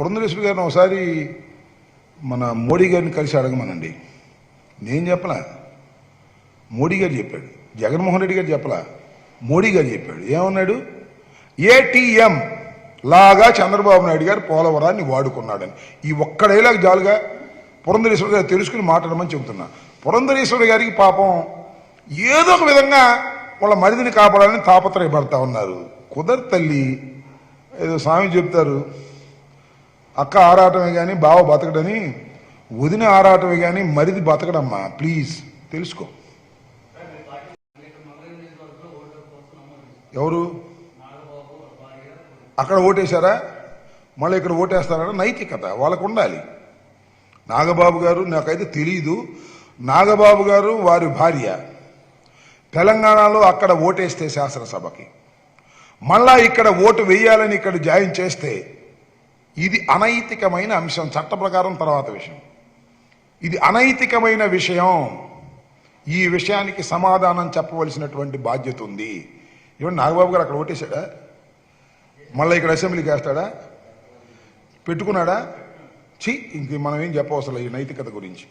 పురంధరేశ్వరి గారిని ఒకసారి మన మోడీ గారిని కలిసి అడగమనండి. నేను చెప్పలా. మోడీ గారు చెప్పాడు. జగన్మోహన్ రెడ్డి గారు చెప్పలా. మోడీ గారు చెప్పాడు. ఏమన్నాడు? ఏటీఎం లాగా చంద్రబాబు నాయుడు గారు పోలవరాన్ని వాడుకున్నాడని. ఈ ఒక్క డైలాగ్ జాలుగా పురంధరేశ్వరి గారు తెలుసుకుని మాట్లాడమని చెబుతున్నా. పురంధరేశ్వరి గారికి పాపం ఏదో ఒక విధంగా వాళ్ళ మరిదిని కాపాడాలని తాపత్రయపడతా ఉన్నారు. కుదరు తల్లి. ఏదో స్వామి చెప్తారు. అక్క ఆరాటమే కానీ బావ బతకడని వదిన ఆరాటమే కానీ మరిది బతకడమ్మా ప్లీజ్. తెలుసుకో. ఎవరు? అక్కడ ఓటేశారా? మళ్ళీ ఇక్కడ ఓటేస్తారా నైతికత వాళ్ళకు ఉండాలి నాగబాబు గారు నాకైతే తెలియదు నాగబాబు గారు వారి భార్య. తెలంగాణలో అక్కడ ఓటేస్తే శాసనసభకి. మళ్ళా ఇక్కడ ఓటు వేయాలని ఇక్కడ జాయిన్ చేస్తే ఇది అనైతికమైన అంశం చట్ట ప్రకారం తర్వాత విషయం. ఇది అనైతికమైన విషయం. ఈ విషయానికి సమాధానం చెప్పవలసినటువంటి బాధ్యత ఉంది. ఏమంటే నాగబాబు గారు అక్కడ ఓటేశాడా? మళ్ళీ ఇక్కడ అసెంబ్లీకి వేస్తాడా పెట్టుకున్నాడా? ఛీ ఇంక మనం ఏం చెప్పవసరం ఈ నైతికత గురించి.